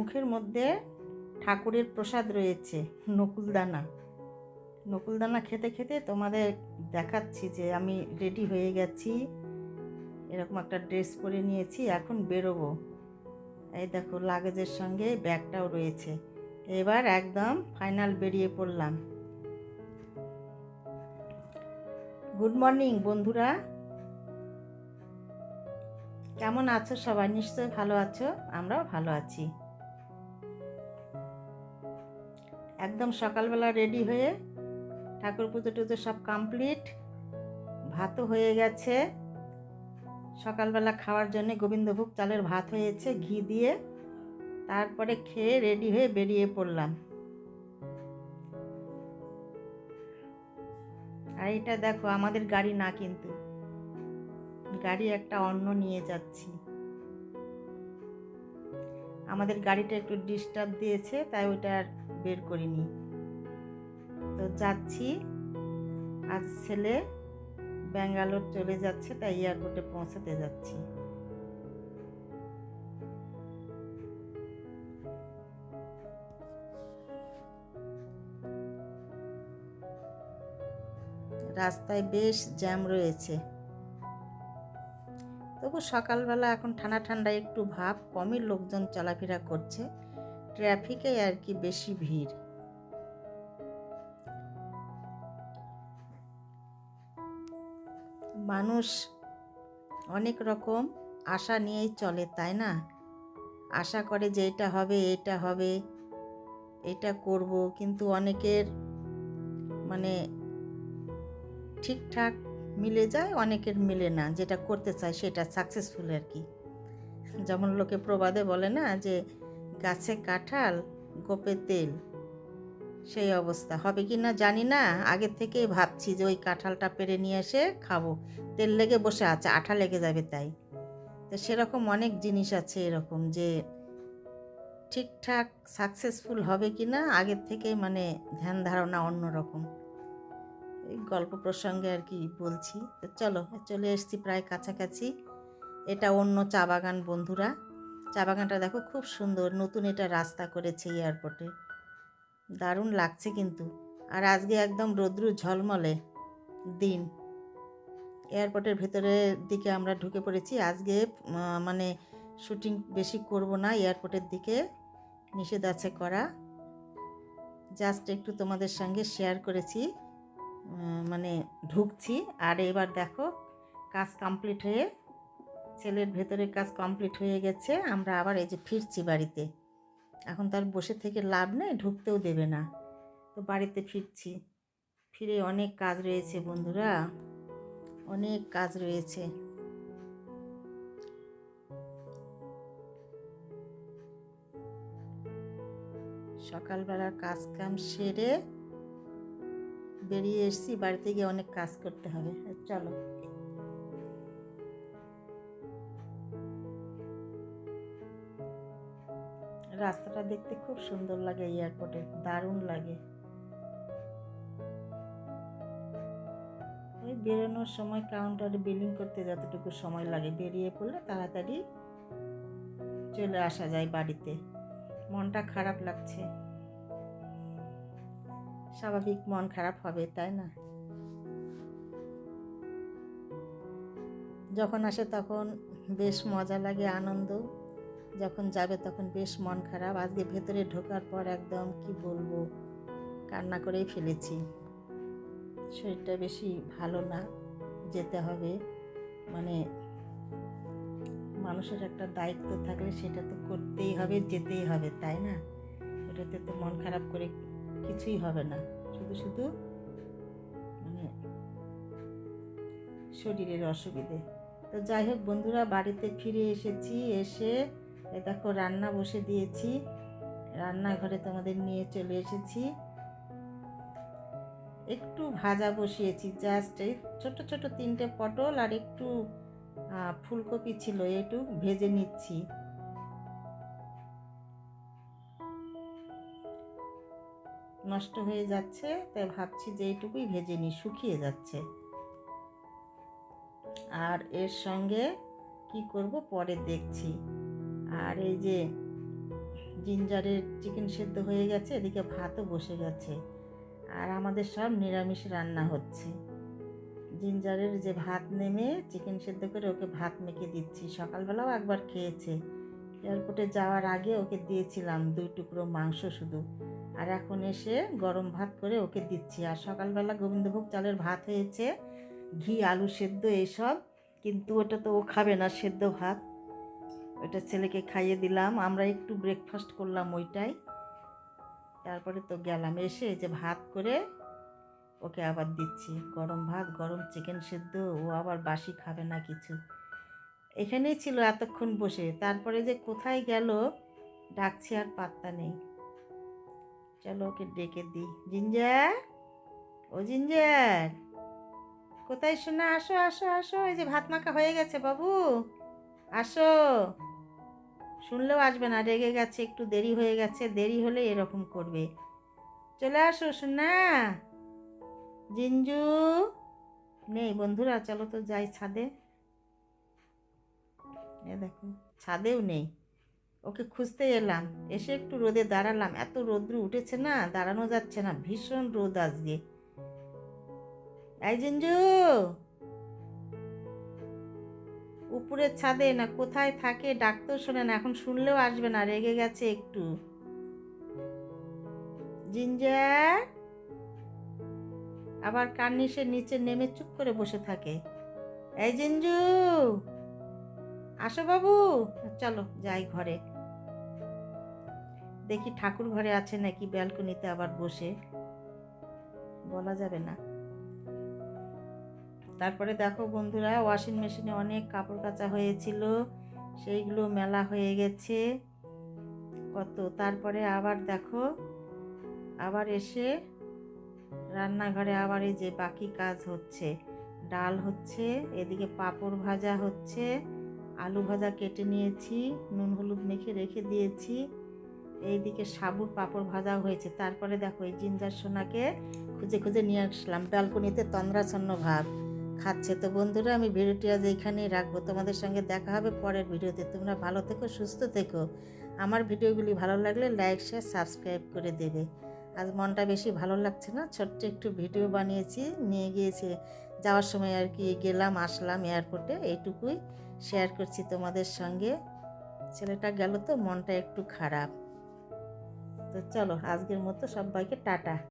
মুখের মধ্যে ঠাকুরের প্রসাদ রয়েছে, নকুলদানা। নকুলদানা খেতে খেতে তোমাদের দেখাচ্ছি যে আমি রেডি হয়ে গেছি। এরকম একটা ড্রেস পরে নিয়েছি, এখন বেরোবো। এই দেখো লাগেজের সঙ্গে ব্যাগটাও রয়েছে। এবার একদম ফাইনাল বেরিয়ে পড়লাম। গুড মর্নিং বন্ধুরা। কেমন আছো সবাই? নিশ্চয়ই ভালো আছো, আমরাও ভালো আছি। একদম সকালবেলা রেডি হয়ে ঠাকুর পুজো টুজো সব কমপ্লিট ভাতও হয়ে গেছে। সকালবেলা খাওয়ার জন্য গোবিন্দভোগ চালের ভাত হয়েছে, ঘি দিয়ে তারপরে খেয়ে রেডি হয়ে বেরিয়ে পড়লাম। আর এটা দেখো, আমাদের গাড়ি না কিন্তু, গাড়ি একটা অন্য নিয়ে যাচ্ছি। আমাদের গাড়িটা একটু ডিস্টার্ব দিয়েছে, তাই ওইটা আর বের করিনি তো যাচ্ছি। আজ ছেলে ব্যাঙ্গালোর চলে যাচ্ছে, তাই এয়ারপোর্টে পৌঁছাতে যাচ্ছি। রাস্তায় বেশ জ্যাম রয়েছে। তবু সকালবেলা এখন ঠান্ডা ঠান্ডা একটু ভাব, কমই লোকজন চলাফেরা করছে। ট্রাফিকে আর কি বেশি ভিড়। মানুষ অনেক রকম আশা নিয়েই চলে, তাই না? আশা করে যে এটা হবে এটা হবে, এটা করব, কিন্তু অনেকের মানে ঠিকঠাক মিলে যায়, অনেকের মিলে না। যেটা করতে চায় সেটা সাকসেসফুল আর কি। যেমন লোকে প্রবাদে বলে না যে গাছে কাঁঠাল, গোপে তেল। সেই অবস্থা। হবে কি না জানি না। আগে থেকেই ভাবছি যে ওই কাঁঠালটা পেরে নিয়ে এসে খাব। তেল লেগে বসে আছে, আঠা লেগে যাবে তাই। তো সেরকম অনেক জিনিস আছে এরকম যে ঠিকঠাক সাকসেসফুল হবে কি না আগের থেকেই মানে ধ্যান ধারণা অন্যরকম। এই গল্প প্রসঙ্গে আর কি বলছি। তো চলো, চলে এসছি প্রায় কাছাকাছি। এটা অন্য চা বাগান বন্ধুরা। চা বাগানটা দেখো খুব সুন্দর। নতুন এটা রাস্তা করেছে এয়ারপোর্টে দারুণ লাগছে কিন্তু। আর আজকে একদম রৌদ্রু ঝলমলে দিন। এয়ারপোর্টের ভেতরের দিকে আমরা ঢুকে পড়েছি। আজকে মানে শুটিং বেশি করব না এয়ারপোর্টের দিকে। নিষেধ আছে করা। জাস্ট একটু তোমাদের সঙ্গে শেয়ার করেছি। মানে ঢুকছি। আর এবার দেখো, কাজ কমপ্লিট হয়ে ছেলের ভেতরের কাজ কমপ্লিট হয়ে গেছে, আমরা আবার এই যে ফিরছি বাড়িতে। এখন তার বসে থেকে লাভ নেই, ঢুকতেও দেবে না। তো বাড়িতে ফিরছি। ফিরে অনেক কাজ রয়েছে বন্ধুরা, অনেক কাজ রয়েছে। সকালবেলার কাজ কাম সেরে বেরিয়ে এসেছি, বাড়িতে গিয়ে অনেক কাজ করতে হবে। চলো। রাস্তাটা দেখতে খুব সুন্দর লাগে এয়ারপোর্টে দারুণ লাগে। ওই বেরোনোর সময় কাউন্টারে বিলিং করতে যতটুকু সময় লাগে, বেরিয়ে পড়লে তাড়াতাড়ি চলে আসা যায় বাড়িতে। মনটা খারাপ লাগছে। স্বাভাবিক মন খারাপ হবে, তাই না? যখন আসে তখন বেশ মজা লাগে, আনন্দ। যখন যাবে তখন বেশ মন খারাপ। আজকে ভেতরে ঢোকার পর একদম কি বলব, কান্না করেই ফেলেছি। শরীরটা বেশি ভালো না, যেতে হবে। মানে মানুষের একটা দায়িত্ব থাকলে সেটা তো করতেই হবে, যেতেই হবে, তাই না? ওটাতে তো মন খারাপ করে কিছুই হবে না। শুধু শুধু মানে শরীরের অসুবিধে। তো যাই হোক বন্ধুরা, বাড়িতে ফিরে এসেছি, এসে দেখো, রান্না বসে দিয়েছি। রান্নাঘরে তোমাদের নিয়ে চলে এসেছি। একটু ভাজা বসিয়েছি, জাস্ট এই ছোটো ছোটো তিনটে পটল আর একটু ফুলকপি ছিল, একটু ভেজে নিচ্ছি। নষ্ট হয়ে যাচ্ছে, তাই ভাবছি যে এইটুকুই ভেজে নিই, শুকিয়ে যাচ্ছে। আর এর সঙ্গে কি করব পরে দেখছি। আর এই যে জিঞ্জারের চিকেন সেদ্ধ হয়ে গেছে, এদিকে ভাতও বসে গেছে। আর আমাদের সব নিরামিষ রান্না হচ্ছে। জিঞ্জারের যে ভাত নেমে চিকেন সেদ্ধ করে ওকে ভাত মেখে দিচ্ছি। সকালবেলাও একবার খেয়েছে। এয়ারপোর্টে যাওয়ার আগে ওকে দিয়েছিলাম দুই টুকরো মাংস শুধু। আর এখন এসে গরম ভাত করে ওকে দিচ্ছি। আর সকালবেলা গোবিন্দভোগ চালের ভাত হয়েছে, ঘি, আলু সেদ্ধ, এসব। কিন্তু ওটা তো ও খাবে না, সেদ্ধ ভাত। ওইটা ছেলেকে খাইয়ে দিলাম। আমরা একটু ব্রেকফাস্ট করলাম ওইটাই। তারপরে তো গেলাম এসে যে ভাত করে ওকে আবার দিচ্ছি। গরম ভাত, গরম চিকেন সেদ্ধ, ও আবার বাসি খাবে না কিছু। এখানেই ছিল এতক্ষণ বসে। তারপরে যে কোথায় গেল ডাকছি আর পাত্তা নেই। চলো ওকে ডেকে দিই। জিঞ্জার? ও জিঞ্জার? কোথায় শোনা? আসো আসো আসো। এই যে ভাত মাখা হয়ে গেছে বাবু। আসো। শুনলেও আসবে না, রেগে গেছে, একটু দেরি হয়ে গেছে, দেরি হলে এরকম করবে। চলে আসো শোনা জিঞ্জু। নেই বন্ধুরা, চলো তো যাই ছাদে। এ দেখো, ছাদেও নেই। ওকে খুঁজতে এলাম, এসে একটু রোদে দাঁড়ালাম। এত রোদ্র উঠেছে না, দাঁড়ানো যাচ্ছে না, ভীষণ রোদ আজকে। এই জিঞ্জু! উপরের ছাদে না কোথায় থাকে ডাকতেও শোনে না, এখন শুনলেও আসবে না, রেগে গেছে একটু। জিঞ্জার। আবার কার্নিশের নিচে নেমে চুপ করে বসে থাকে। এই জিঞ্জু, আসো বাবু। চলো যাই ঘরে। দেখি ঠাকুর ঘরে আছে নাকি, ব্যালকনিতে আবার বসে। বলা যাবে না। তারপরে দেখো বন্ধুরা ওয়াশিং মেশিনে অনেক কাপড় কাচা হয়েছিল, সেইগুলো মেলা হয়ে গেছে। কত, তারপরে আবার দেখো, আবার এসে রান্নাঘরে আবার এই যে বাকি কাজ হচ্ছে। ডাল হচ্ছে, এদিকে পাঁপড় ভাজা হচ্ছে, আলু ভাজা কেটে নিয়েছি, নুন হলুদ মেখে রেখে দিয়েছি। এইদিকে সাবুর পাঁপড় ভাজাও হয়েছে। তারপরে দেখো এই জিঞ্জার সোনাকে খুঁজে খুঁজে নিয়ে আসলাম, ব্যালকনিতে তন্দ্রাচ্ছন্ন ভাব খাচ্ছে। তো বন্ধুরা, আমি ভিডিওটি আজ এইখানেই রাখব। তোমাদের সঙ্গে দেখা হবে পরের ভিডিওতে। তোমরা ভালো থেকো, সুস্থ থেকো। আমার ভিডিওগুলি ভালো লাগলে লাইক, শেয়ার, সাবস্ক্রাইব করে দেবে। আজ মনটা বেশি ভালো লাগছে না, ছোট্ট একটু ভিডিও বানিয়েছি, নিয়ে গিয়েছে। যাওয়ার সময় আর কি গেলাম, আসলাম এয়ারপোর্টে, এইটুকুই শেয়ার করছি তোমাদের সঙ্গে। ছেলেটা গেল তো, মনটা একটু খারাপ। তো চলো, আজকের মতো সবাইকে টাটা।